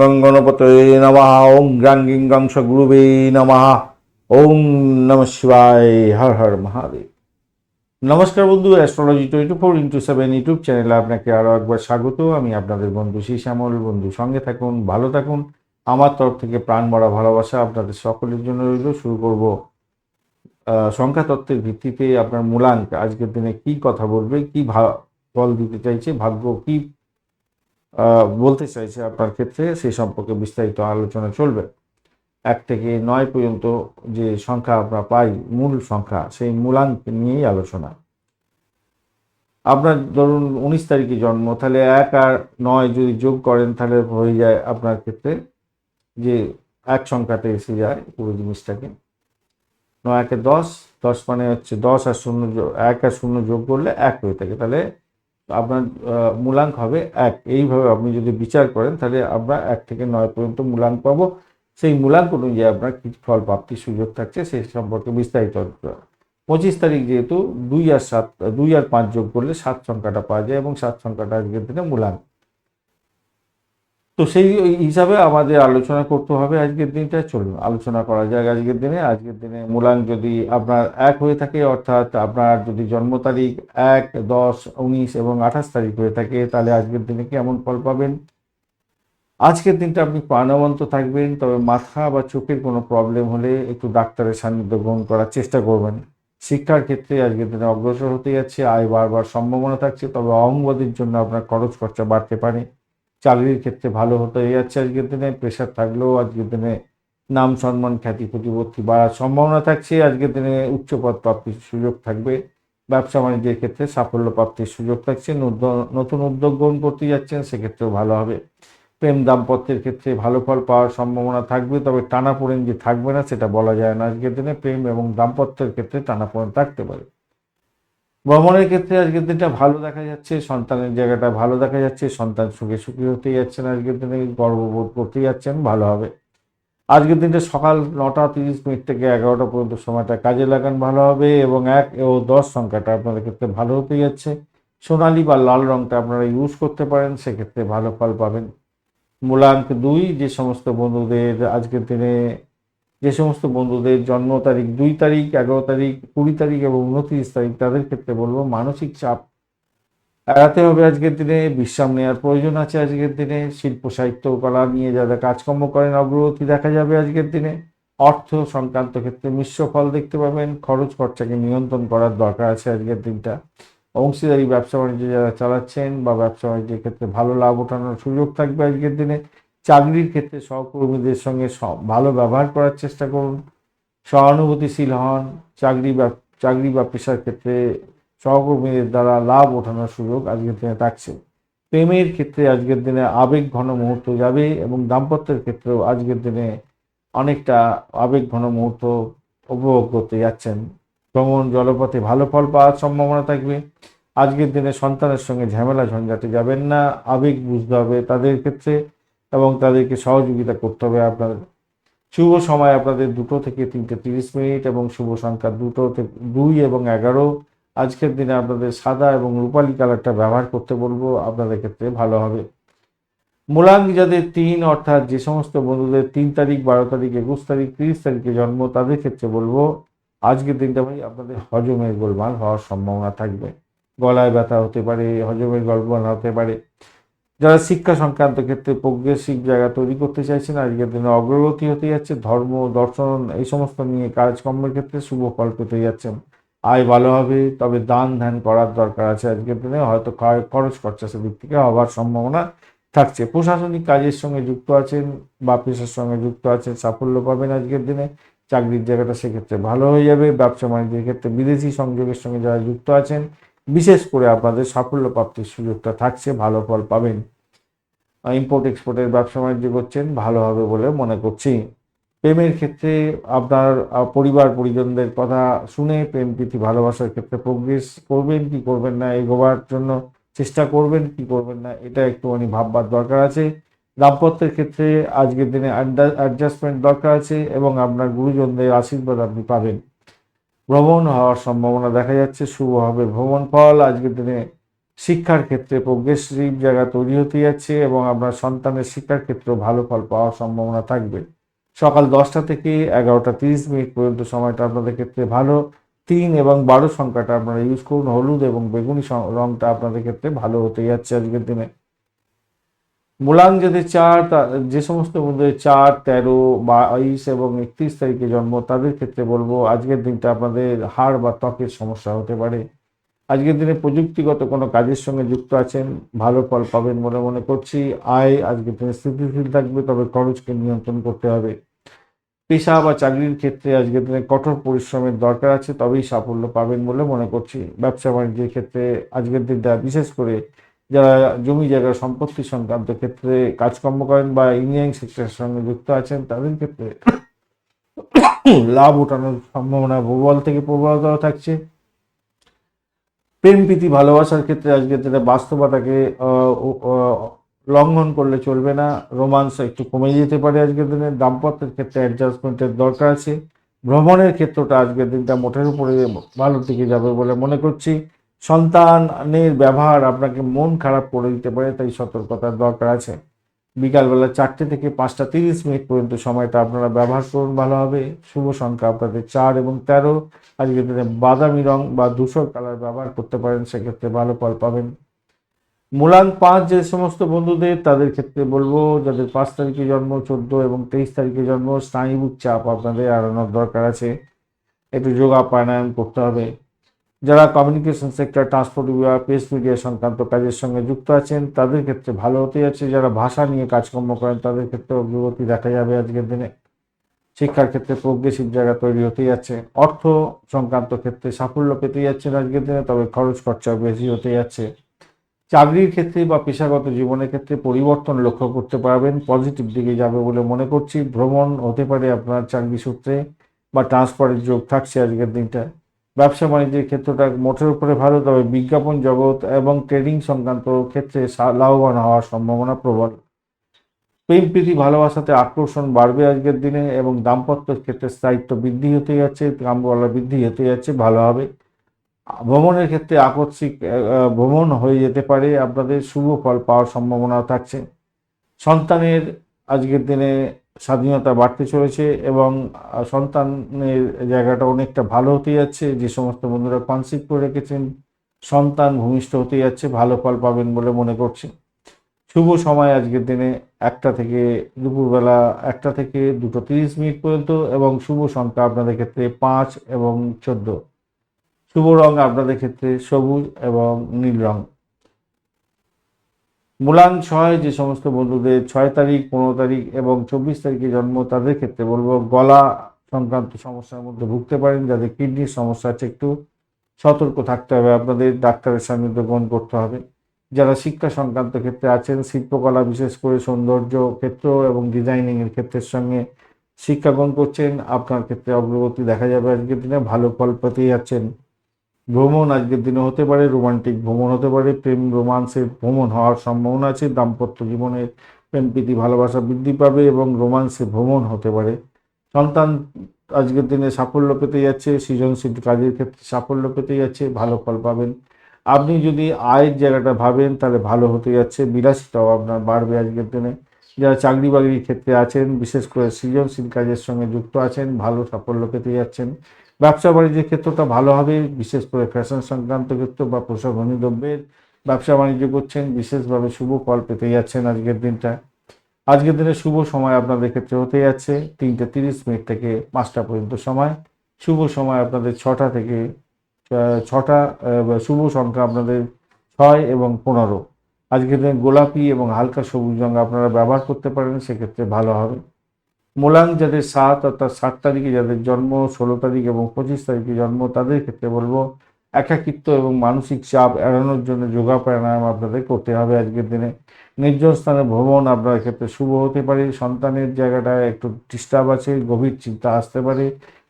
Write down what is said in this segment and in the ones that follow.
গং গণপতে নমঃ। ওং গ্রাং গিং গং গুরুবে নমঃ। ওং নম শিবায়। হর হর মহাদেব। নমস্কার বন্ধু astrology twenty four into seven YouTube চ্যানেলে আপনাকে আরও একবার স্বাগত। আমি আপনাদের বন্ধু শ্রী শ্যামল। বন্ধু, সঙ্গে থাকুন, ভালো থাকুন। আমার তরফ থেকে প্রাণ ভরা ভালোবাসা আপনাদের সকলের জন্য রইল। শুরু করব সংখ্যা তত্ত্বের ভিত্তিতে আপনার মূলাঙ্ক। আজকের দিনে কি কথা বলবে, কি ফল দিতে চাইছে, ভাগ্য কি বলতে চাইছে আপনার ক্ষেত্রে সেই সম্পর্কে বিস্তারিত আলোচনা চলবে। এক থেকে নয় পর্যন্ত যে সংখ্যা আমরা পাই, মূল সংখ্যা, সেই মূলাঙ্ক নিয়েই আলোচনা। আপনার ধরুন উনিশ তারিখে জন্ম, তাহলে এক আর নয় যদি যোগ করেন, তাহলে হয়ে যায় আপনার ক্ষেত্রে যে এক সংখ্যাতে এসে যায় পুরো জিনিসটাকে। নয় একে দশ দশ মানে হচ্ছে দশ আর শূন্য এক আর শূন্য যোগ করলে এক হয়ে থাকে। তাহলে আপনার মূলাঙ্ক হবে এক। এইভাবে আপনি যদি বিচার করেন, তাহলে আমরা এক থেকে নয় পর্যন্ত মূলাঙ্ক পাবো। সেই মূলাঙ্ক অনুযায়ী আপনার কি ফল প্রাপ্তির সুযোগ থাকছে সেই সম্পর্কে বিস্তারিত। পঁচিশ তারিখ যেহেতু দুই আর সাত, দুই আর পাঁচ যোগ করলে সাত সংখ্যাটা পাওয়া যায় এবং সাত সংখ্যাটা আজকের দিনে মূলাঙ্ক। তো সেই হিসাবে আমাদের আলোচনা করতে হবে, আজকের দিনটা। চলুন, আলোচনা করা যাক আজকের দিনে। আজকের দিনে মূলাঙ্ক যদি আপনার এক হয়ে থাকে, অর্থাৎ আপনার যদি জন্ম তারিখ এক, দশ, উনিশ এবং আঠাশ তারিখ হয়ে থাকে, তাহলে আজকের দিনে কেমন ফল পাবেন? আজকের দিনটা আপনি প্রাণবন্ত থাকবেন, তবে মাথা বা চোখের কোনো প্রবলেম হলে একটু ডাক্তারের সান্নিধ্য গ্রহণ করার চেষ্টা করবেন। শিক্ষার ক্ষেত্রে আজকের দিনে অগ্রসর হতে যাচ্ছে, আয় বাড়বার সম্ভাবনা থাকছে, তবে অহংবাদের জন্য আপনার খরচ খরচা বাড়তে পারে। চাকরির ক্ষেত্রে ভালো হতে। যাচ্ছে আজকের দিনে প্রেশার থাকলেও আজকের দিনে নাম সম্মান খ্যাতি প্রতিপত্তি বাড়ার সম্ভাবনা থাকছে। আজকের দিনে উচ্চ পদ প্রাপ্তির সুযোগ থাকবে। ব্যবসা বাণিজ্যের ক্ষেত্রে সাফল্য প্রাপ্তির সুযোগ থাকছে। নতুন উদ্যোগ গ্রহণ করতে যাচ্ছেন, সেক্ষেত্রেও ভালো হবে। প্রেম দাম্পত্যের ক্ষেত্রে ভালো ফল পাওয়ার সম্ভাবনা থাকবে, তবে টানাপোড়েন যে থাকবে না, সেটা বলা যায় না। আজকের দিনে প্রেম এবং দাম্পত্যের ক্ষেত্রে টানাপোড়েন থাকতে পারে। ভ্রমণের ক্ষেত্রে আজকের দিনটা ভালো দেখা যাচ্ছে, সন্তানের জায়গাটা ভালো দেখা যাচ্ছে, সন্তান সুখে সুখী হতে যাচ্ছেন আজকের দিনে, গর্ববোধ করতে যাচ্ছেন, ভালো হবে। আজকের দিনটা সকাল নটা তিরিশ মিনিট থেকে এগারোটা পর্যন্ত সময়টা কাজে লাগান, ভালো হবে এবং এক ও দশ সংখ্যাটা আপনাদের ক্ষেত্রে ভালো হতে যাচ্ছে। সোনালি বা লাল রংটা আপনারা ইউজ করতে পারেন, সেক্ষেত্রে ভালো ফল পাবেন। মূলাঙ্ক দুই, যে সমস্ত বন্ধুদের আজকের দিনে যে সমস্ত বন্ধুদের জন্ম তারিখ, দুই তারিখ, এগারো তারিখ, কুড়ি তারিখ এবং উনত্রিশ তারিখ, তাদের ক্ষেত্রে বলব মানসিক চাপ। এড়াতে হবে আজকের দিনে, বিশ্রাম নেওয়ার প্রয়োজন আছে আজকের দিনে, শিল্প, সাহিত্য, কলা নিয়ে যারা কাজকর্ম করেন অগ্রগতি দেখা যাবে আজকের দিনে। অর্থ সংক্রান্ত ক্ষেত্রে মিশ্র ফল দেখতে পাবেন, খরচ খরচাকে নিয়ন্ত্রণ করার দরকার আছে আজকের দিনটা। অংশীদারি ব্যবসা বাণিজ্য যারা চালাচ্ছেন বা ব্যবসা বাণিজ্যের ক্ষেত্রে ভালো লাভ ওঠানোর সুযোগ থাকবে আজকের দিনে। চাকরির ক্ষেত্রে সহকর্মীদের সঙ্গে ভালো ব্যবহার করার চেষ্টা করুন। সহানুভূতিশীল হন, চাকরি বা চাকরি বা পেশার ক্ষেত্রে সহকর্মীদের দ্বারা লাভ ওঠানোর সুযোগ আজকের দিনে থাকছে। প্রেমের ক্ষেত্রে আজকের দিনে আবেগ ঘন মুহূর্ত যাবে এবং দাম্পত্যের ক্ষেত্রেও আজকের দিনে অনেকটা আবেগ ঘন মুহূর্ত উপভোগ করতে যাচ্ছেন। ভ্রমণ, জলপথে ভালো ফল পাওয়ার সম্ভাবনা থাকবে। আজকের দিনে সন্তানের সঙ্গে ঝামেলা ঝঞ্ঝাটে যাবেন না। আবেগ বুঝতে হবে তাদের ক্ষেত্রে। এবং তাদেরকে সহযোগিতা করতে হবে আপনাদের শুভ সময় আপনাদের দুটো থেকে তিনটে তিরিশ মিনিট এবং শুভ সংখ্যা দুটো থেকে দুই এবং এগারো। আজকের দিনে আপনাদের সাদা এবং রূপালি কালারটা ব্যবহার করতে বলব, আপনাদের ক্ষেত্রে ভালো হবে। মূলাঙ্ক যাদের তিন, অর্থাৎ যে সমস্ত বন্ধুদের তিন তারিখ, বারো তারিখ, একুশ তারিখ, তিরিশ তারিখে জন্ম, তাদের ক্ষেত্রে বলব, আজকের দিনটা ভাই আপনাদের হজমের গোলমাল হওয়ার সম্ভাবনা থাকবে। গলায় ব্যথা হতে পারে, হজমের গোলমাল হতে পারে। যারা শিক্ষা সংক্রান্ত ক্ষেত্রে প্রগ্রেসিভ জায়গা তৈরি করতে চাইছেন আজকের দিনে অগ্রগতি হতে যাচ্ছে, ধর্ম, দর্শন, এই সমস্ত নিয়ে কাজকর্মের ক্ষেত্রে শুভ ফল পেতে যাচ্ছেন আয় ভালো হবে, তবে দান ধ্যান করার দরকার আছে আজকের দিনে, হয়তো খরচ খরচা সেদিক থেকে হওয়ার সম্ভাবনা থাকছে। প্রশাসনিক কাজের সঙ্গে যুক্ত আছেন বা পেশার সঙ্গে যুক্ত আছেন, সাফল্য পাবেন আজকের দিনে। চাকরির জায়গাটা সেক্ষেত্রে ভালো হয়ে যাবে ব্যবসা বাণিজ্যের ক্ষেত্রে বিদেশি সংযোগের সঙ্গে যারা যুক্ত আছেন বিশেষ করে আপনাদের সাফল্য প্রাপ্তির সুযোগটা থাকছে, ভালো ফল পাবেন। ইম্পোর্ট এক্সপোর্টের ব্যবসা বাণিজ্য করছেন, ভালো হবে বলে মনে করছি। প্রেমের ক্ষেত্রে আপনার পরিবার, পরিজনদের কথা শুনে প্রেম, প্রীতি, ভালোবাসার ক্ষেত্রে প্রোগ্রেস করবেন, কি করবেন না এগোবার জন্য চেষ্টা করবেন, কি করবেন না এটা একটুখানি ভাববার দরকার আছে। দাম্পত্যের ক্ষেত্রে আজকের দিনে অ্যাডজাস্টমেন্ট দরকার আছে এবং আপনার গুরুজনদের আশীর্বাদ আপনি পাবেন। ভ্রমণ হওয়ার সম্ভাবনা দেখা যাচ্ছে, শুভ হবে। ভ্রমণ ফল আজকের দিনে শিক্ষার ক্ষেত্রে প্রোগ্রেসিভ জায়গা তৈরি হতে যাচ্ছে এবং আপনার সন্তানের শিক্ষার ক্ষেত্রেও ভালো ফল পাওয়ার সম্ভাবনা থাকবে। সকাল দশটা থেকে এগারোটা তিরিশ মিনিট পর্যন্ত সময়টা আপনাদের ক্ষেত্রে ভালো। তিন এবং বারো সংখ্যাটা আপনারা ইউজ করুন। হলুদ এবং বেগুনি রংটা আপনাদের ক্ষেত্রে ভালো হতে যাচ্ছে আজকের দিনে। মূলাং যাদের চার যে সমস্ত বন্ধুদের চার, তেরো, বাইশ এবং একত্রিশ তারিখে জন্ম, তাদের ক্ষেত্রে বলব আজকের দিনটা আপনাদের হাড় বা ত্বকের সমস্যা হতে পারে। আজকের দিনে প্রযুক্তিগত কোনো কাজের সঙ্গে যুক্ত আছেন, ভালো ফল পাবেন বলে মনে করছি। আয় আজকের দিনে স্থিতিশীল থাকবে, তবে খরচকে নিয়ন্ত্রণ করতে হবে। পেশা বা চাকরির ক্ষেত্রে আজকের দিনে কঠোর পরিশ্রমের দরকার আছে, তবেই সাফল্য পাবেন বলে মনে করছি। ব্যবসা বাণিজ্যের ক্ষেত্রে আজকের দিনটা বিশেষ করে যারা জমি জায়গা সম্পত্তি সংক্রান্ত ক্ষেত্রে কাজকর্ম করেন বা ইঞ্জিনিয়ারিং সেক্টরের সঙ্গে যুক্ত আছেন, তাদের ক্ষেত্রে লাভ ওঠানোর সম্ভাবনা প্রবল থেকে প্রবলতর থাকছে। প্রেম, প্রীতি, ভালোবাসার ক্ষেত্রে আজকের দিনে বাস্তবতাকে লঙ্ঘন করলে চলবে না। রোমান্স একটু কমে যেতে পারে আজকের দিনে। দাম্পত্যের ক্ষেত্রে অ্যাডজাস্টমেন্টের দরকার আছে। ভ্রমণের ক্ষেত্রটা আজকের দিনটা মোটের উপরে ভালো দিকে যাবে বলে মনে করছি। সন্তানের ব্যবহার আপনাকে মন খারাপ করে দিতে পারে, তাই সতর্কতার দরকার আছে। বিকালবেলা চারটে থেকে পাঁচটা তিরিশ মিনিট পর্যন্ত সময়টা আপনারা ব্যবহার করুন, ভালো হবে। শুভ সংখ্যা আপনাদের চার এবং তেরো। আজকের দিনে বাদামি রং বা ধূসর কালার ব্যবহার করতে পারেন, সেক্ষেত্রে ভালো ফল পাবেন। মূলাং পাঁচ, যে সমস্ত বন্ধুদের, তাদের ক্ষেত্রে বলব, যাদের পাঁচ তারিখে জন্ম, চোদ্দ এবং তেইশ তারিখে জন্ম স্নায়ুবিক চাপ আপনাদের এড়ানোর দরকার আছে। একটু যোগা প্রাণায়াম করতে হবে। যারা কমিউনিকেশন সেক্টর ট্রান্সপোর্ট বিভাগ প্রেস মিডিয়া সংক্রান্ত কাজের সঙ্গে যুক্ত আছেন, তাদের ক্ষেত্রে ভালো হতে যাচ্ছে যারা ভাষা নিয়ে কাজকর্ম করেন, তাদের ক্ষেত্রে অগ্রগতি দেখা যাবে আজকের দিনে। শিক্ষার ক্ষেত্রে প্রোগ্রেসিভ জায়গা তৈরি হতে যাচ্ছে অর্থ সংক্রান্ত ক্ষেত্রে সাফল্য পেতে যাচ্ছেন আজকের দিনে, তবে খরচ খরচা বেশি হতে যাচ্ছে। চাকরির ক্ষেত্রে বা পেশাগত জীবনের ক্ষেত্রে পরিবর্তন লক্ষ্য করতে পারবেন। পজিটিভ দিকে যাবে বলে মনে করছি। ভ্রমণ হতে পারে আপনার চাকরি সূত্রে বা ট্রান্সফারের যোগ থাকছে আজকের দিনটা ব্যবসা বাণিজ্যের ক্ষেত্রটা মোটের উপরে ভালো, তবে বিজ্ঞাপন জগৎ এবং ট্রেডিং সংক্রান্ত ক্ষেত্রে লাভবান হওয়ার সম্ভাবনা প্রবল। প্রেম, প্রীতি, ভালোবাসাতে আকর্ষণ বাড়বে আজকের দিনে এবং দাম্পত্যের ক্ষেত্রে স্থায়িত্ব বৃদ্ধি হতে যাচ্ছে কামবলা বৃদ্ধি হতে যাচ্ছে, ভালো হবে। ভ্রমণের ক্ষেত্রে আকস্মিক ভ্রমণ হয়ে যেতে পারে, আপনাদের শুভ ফল পাওয়ার সম্ভাবনা থাকছে। সন্তানের আজকের দিনে স্বাধীনতা বাড়তে চলেছে এবং সন্তানের জায়গাটা অনেকটা ভালো হতে যাচ্ছে। যে সমস্ত বন্ধুরা কনসিভ করে রেখেছেন, সন্তান ভূমিষ্ঠ হতে যাচ্ছে, ভালো ফল পাবেন বলে মনে করছি শুভ সময় আজকের দিনে একটা থেকে দুপুরবেলা একটা থেকে দুটো তিরিশ মিনিট পর্যন্ত এবং শুভ সংখ্যা আপনাদের ক্ষেত্রে পাঁচ এবং চোদ্দ। শুভ রং আপনাদের ক্ষেত্রে সবুজ এবং নীল রং। মূলাং ছয় যে সমস্ত বন্ধুদের ছয় তারিখ, পনেরো তারিখ এবং চব্বিশ তারিখে জন্ম, তাদের ক্ষেত্রে বলব, গলা সংক্রান্ত সমস্যার মধ্যে ভুগতে পারেন। যাদের কিডনির সমস্যা আছে, একটু সতর্ক থাকতে হবে। আপনাদের ডাক্তারের সান্নিধ্য গ্রহণ করতে হবে। যারা শিক্ষা সংক্রান্ত ক্ষেত্রে আছেন, শিল্পকলা বিশেষ করে সৌন্দর্য ক্ষেত্র এবং ডিজাইনিং এর ক্ষেত্রের সঙ্গে শিক্ষা গ্রহণ করছেন, আপনার ক্ষেত্রে অগ্রগতি দেখা যাবে। আজকের দিনে ভালো ফল পেতে যাচ্ছেন। ভ্রমণ আজকের দিনে হতে পারে, রোমান্টিক ভ্রমণ হতে পারে, প্রেম, রোমান্সের ভ্রমণ হওয়ার সম্ভাবনা আছে, দাম্পত্য জীবনের প্রেম, প্রীতি, ভালোবাসা বৃদ্ধি পাবে এবং রোমান্সে ভ্রমণ হতে পারে। সন্তান আজকের দিনে সাফল্য পেতে যাচ্ছে, সৃজনশীল কাজের ক্ষেত্রে সাফল্য পেতে যাচ্ছে, ভালো ফল পাবেন। আপনি যদি আয়ের জায়গাটা ভাবেন, তাহলে ভালো হতে যাচ্ছে, বিলাসিতাও আপনার বাড়বে আজকের দিনে। যারা চাকরি বাকরির ক্ষেত্রে আছেন, বিশেষ করে সৃজনশীল কাজের সঙ্গে যুক্ত আছেন, ভালো সাফল্য পেতে যাচ্ছেন, ব্যবসা বাণিজ্যের ক্ষেত্রটা ভালো হবে, বিশেষ করে ফ্যাশন সংক্রান্ত ক্ষেত্র বা প্রসাধনী দ্রব্যের ব্যবসা বাণিজ্য করছেন, বিশেষভাবে শুভ ফল পেতে যাচ্ছেন আজকের দিনটা। আজকের দিনে শুভ সময় আপনাদের ক্ষেত্রে হতে যাচ্ছে, তিনটে তিরিশ মিনিট থেকে পাঁচটা পর্যন্ত সময়। শুভ সময় আপনাদের ছটা থেকে ছটা শুভ সংখ্যা আপনাদের ছয় এবং পনেরো। আজকের দিনে গোলাপি এবং হালকা সবুজ রঙ আপনারা ব্যবহার করতে পারেন, সেক্ষেত্রে ভালো হবে। মোলাং যাদের সাত, অর্থাৎ সাত তারিখে যাদের জন্ম, ষোলো তারিখ এবং পঁচিশ তারিখে জন্ম, তাদের ক্ষেত্রে বলব একাকিত্ব এবং মানসিক চাপ এড়ানোর জন্য যোগা প্রাণায়াম আপনাদের করতে হবে আজকের দিনে। নির্জন স্থানে ভ্রমণ আপনার ক্ষেত্রে শুভ হতে পারে, সন্তানের জায়গাটায় একটু ডিস্টার্ব আছে, গভীর চিন্তা আসতে পারে,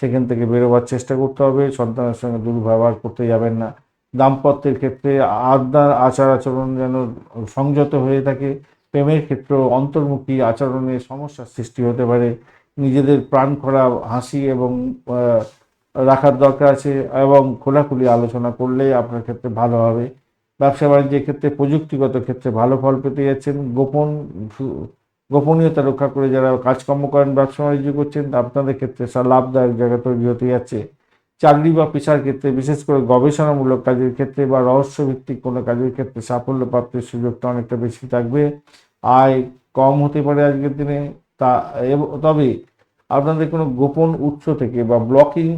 সেখান থেকে বেরোবার চেষ্টা করতে হবে, সন্তানের সঙ্গে দুর্ব্যবহার করতে যাবেন না। দাম্পত্যের ক্ষেত্রে আড্ডার আচার আচরণ যেন সংযত হয়ে থাকে, প্রেমের ক্ষেত্রে অন্তর্মুখী আচরণে সমস্যার সৃষ্টি হতে পারে। নিজেদের প্রাণ খোলা হাসি এবং রাখার দরকার আছে এবং খোলাখুলি আলোচনা করলে আপনার ক্ষেত্রে ভালো হবে। ব্যবসা বাণিজ্যের ক্ষেত্রে, প্রযুক্তিগত ক্ষেত্রে ভালো ফল পেতে যাচ্ছেন। গোপন গোপনীয়তা রক্ষা করে যারা কাজকর্ম করেন, ব্যবসা বাণিজ্য করছেন, আপনাদের ক্ষেত্রে লাভদায়ক জায়গা তৈরি হতে যাচ্ছে। চাকরি বা পেশার ক্ষেত্রে, বিশেষ করে গবেষণামূলক কাজের ক্ষেত্রে বা রহস্যভিত্তিক কোনো কাজের ক্ষেত্রে সাফল্য প্রাপ্তির সুযোগটা অনেকটা বেশি থাকবে। আয় কম হতে পারে আজকের দিনে। তা তবে আপনাদের কোনো গোপন উৎস থেকে বা ব্লকিং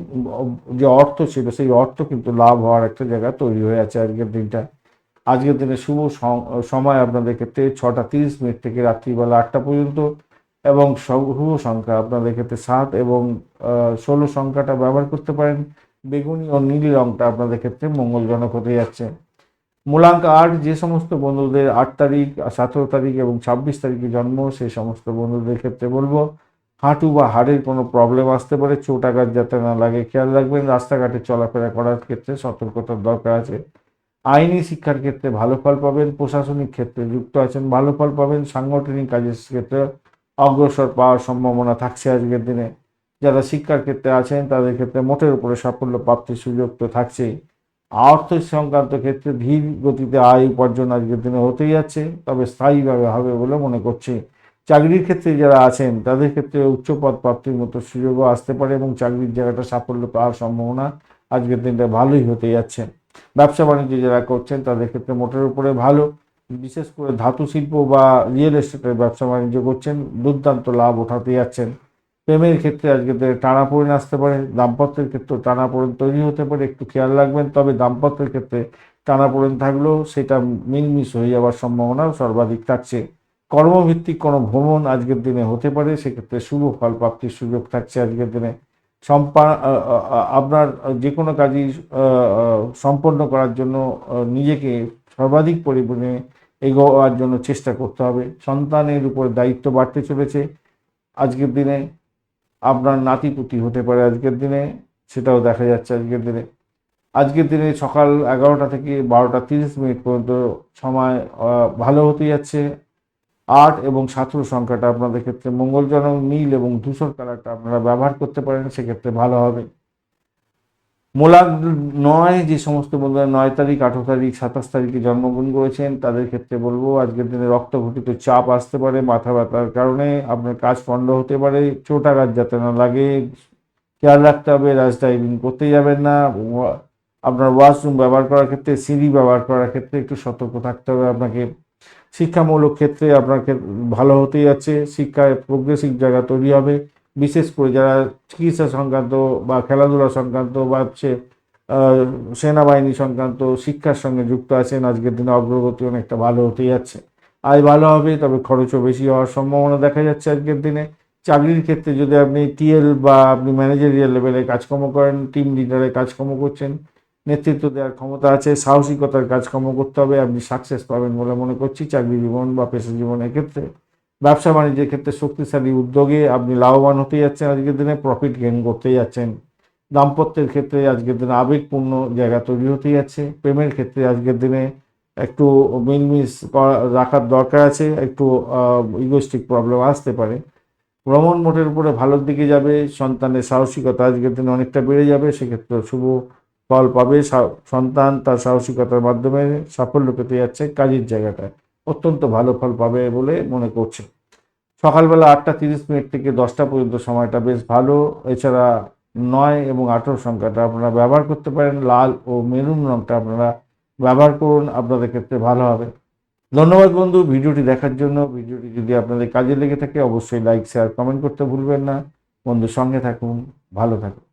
যে অর্থ ছিল, সেই অর্থ কিন্তু লাভ হওয়ার একটা জায়গা তৈরি হয়ে আছে আজকের দিনটা। আজকের দিনে শুভ সময় আপনাদের ক্ষেত্রে ছটা তিরিশ মিনিট থেকে রাত্রিবেলা আটটা পর্যন্ত। এবং শুভ সংখ্যা, আপনাদের ক্ষেত্রে সাত এবং ষোলো সংখ্যাটা ব্যবহার করতে পারেন। বেগুনি ও নীল রংটা আপনাদের ক্ষেত্রে মঙ্গলজনক হতে যাচ্ছে। মূলাঙ্ক আট, যে সমস্ত বন্ধুদের আট তারিখ, সতেরো তারিখ এবং ছাব্বিশ তারিখে জন্ম, সেই সমস্ত বন্ধুদের ক্ষেত্রে বলব, হাঁটু বা হাড়ের কোনো প্রবলেম আসতে পারে, চোট আঘাত যাতে না লাগে, খেয়াল রাখবেন, রাস্তাঘাটে চলাফেরা করার ক্ষেত্রে সতর্কতার দরকার আছে। আইনি শিক্ষার ক্ষেত্রে ভালো ফল পাবেন, প্রশাসনিক ক্ষেত্রে যুক্ত আছেন, ভালো ফল পাবেন, সাংগঠনিক কাজের ক্ষেত্রে অগ্রসর পাওয়ার সম্ভাবনা থাকছে আজকের দিনে। যারা শিক্ষার ক্ষেত্রে আছেন, তাদের ক্ষেত্রে মোটের উপরে সাফল্য প্রাপ্তির সুযোগ তো থাকছেই। অর্থ সংক্রান্ত ক্ষেত্রে ধীর গতিতে আয় উপার্জন আজকের দিনে হতেই যাচ্ছে, তবে স্থায়ীভাবে হবে বলে মনে করছি। চাকরির ক্ষেত্রে যারা আছেন, তাদের ক্ষেত্রে উচ্চপদ প্রাপ্তির মতো সুযোগও আসতে পারে এবং চাকরির জায়গাটা সাফল্য পাওয়ার সম্ভাবনা আজকের দিনটা ভালোই হতে যাচ্ছে। ব্যবসা বাণিজ্য যারা করছেন, তাদের ক্ষেত্রে মোটের উপরে ভালো। বিশেষ করে ধাতু শিল্প বা রিয়েল এস্টেটের ব্যবসা বাণিজ্য করছেন, দুর্দান্ত লাভ ওঠাতে যাচ্ছেন। প্রেমের ক্ষেত্রে আজকে টানাপোড়েন আসতে পারে, দাম্পত্যের ক্ষেত্রে টানাপোড়েন তৈরি হতে পারে, একটু খেয়াল রাখবেন। তবে দাম্পত্যের ক্ষেত্রে টানাপোড়েন থাকলেও সেটা মিলমিশ হয়ে যাওয়ার সম্ভাবনা সর্বাধিক থাকছে। কর্মভিত্তিক কোনো ভ্রমণ আজকের দিনে হতে পারে, সেক্ষেত্রে শুভ ফল প্রাপ্তির সুযোগ থাকছে আজকের দিনে। সম্পা আপনার যে কোনো কাজই সম্পন্ন করার জন্য নিজেকে সর্বাধিক পরিমাণে এগোয়ার জন্য চেষ্টা করতে হবে। সন্তানের উপর দায়িত্ব বাড়তে চলেছে। আজকের দিনে আপনার নাতিপুতি হতে পারে আজকের দিনে, সেটাও দেখা যাচ্ছে আজকের দিনে। আজকের দিনে সকাল এগারোটা থেকে বারোটা তিরিশ মিনিট পর্যন্ত সময় ভালো হতে যাচ্ছে। আট এবং সতেরো সংখ্যাটা আপনাদের ক্ষেত্রে মঙ্গলজনক, নীল এবং ধূসর কালারটা আপনারা ব্যবহার করতে পারেন, সেক্ষেত্রে ভালো হবে। মোলাগ নয়, যে সমস্ত বন্ধুরা নয় তারিখ, আঠারো তারিখ, সাতাশ তারিখে জন্মগ্রহণ করেছেন, তাদের ক্ষেত্রে বলব, আজকের দিনে রক্ত রক্তঘটিত চাপ আসতে পারে, মাথা ব্যথার কারণে আপনার কাজ পণ্ড হতে পারে, চোট আঘাত যাতে না লাগে, খেয়াল রাখতে হবে, রাজ ড্রাইভিং করতে যাবেন না আপনার ওয়াশরুম ব্যবহার করার ক্ষেত্রে, সিঁড়ি ব্যবহার করার ক্ষেত্রে একটু সতর্ক থাকতে হবে আপনাকে। শিক্ষামূলক ক্ষেত্রে আপনার ভালো হতে যাচ্ছে, শিক্ষায় প্রোগ্রেসিভ জায়গা তৈরি হবে বিশেষ করে যারা চিকিৎসা সংক্রান্ত বা খেলাধুলা সংক্রান্ত বা হচ্ছে সেনাবাহিনী সংক্রান্ত শিক্ষার সঙ্গে যুক্ত আছেন, আজকের দিনে অগ্রগতি অনেকটা ভালো হতে যাচ্ছে। আয় ভালো হবে, তবে খরচও বেশি হওয়ার সম্ভাবনা দেখা যাচ্ছে আজকের দিনে। চাকরির ক্ষেত্রে যদি আপনি টিএল বা আপনি ম্যানেজারিয়াল লেভেলে কাজকর্ম করেন, টিম লিডারে কাজকর্ম করছেন, নেতৃত্ব দেওয়ার ক্ষমতা আছে, সাহসিকতার কাজকর্ম করতে হবে, আপনি সাকসেস পাবেন বলে মনে করছি, চাকরি জীবন বা পেশা জীবনের ক্ষেত্রে ব্যবসা বাণিজ্যের ক্ষেত্রে শক্তিশালী উদ্যোগে আপনি লাভবান হতে যাচ্ছেন। আজকের দিনে প্রফিট গেইন করতে যাচ্ছেন। দাম্পত্যের ক্ষেত্রে আজকের দিনে আবেগপূর্ণ জায়গা তৈরি হতে যাচ্ছে। প্রেমের ক্ষেত্রে আজকের দিনে একটু মিলমিশ রাখার দরকার আছে। একটু ইগোস্টিক প্রবলেম আসতে পারে। ভ্রমণ মোটের উপরে ভালোর দিকে যাবে। সন্তানের সাহসিকতা আজকের দিনে অনেকটা বেড়ে যাবে। সেক্ষেত্রে শুভ ফল পাবে। সন্তান তার সাহসিকতার মাধ্যমে সাফল্য পেতে যাচ্ছে। কাজের জায়গাটায় অত্যন্ত ভালো ফল পাবে বলে মনে করছে। সকালবেলা আটটা তিরিশ মিনিট থেকে দশটা পর্যন্ত সময়টা বেশ ভালো। এছাড়া নয় এবং আঠেরো সংখ্যাটা আপনারা ব্যবহার করতে পারেন। লাল ও মেরুন রঙটা আপনারা ব্যবহার করুন, আপনাদের ক্ষেত্রে ভালো হবে। ধন্যবাদ বন্ধু, ভিডিওটি দেখার জন্য। ভিডিওটি যদি আপনাদের কাজে লেগে থাকে, অবশ্যই লাইক, শেয়ার, কমেন্ট করতে ভুলবেন না। বন্ধু সঙ্গে থাকুন, ভালো থাকুন।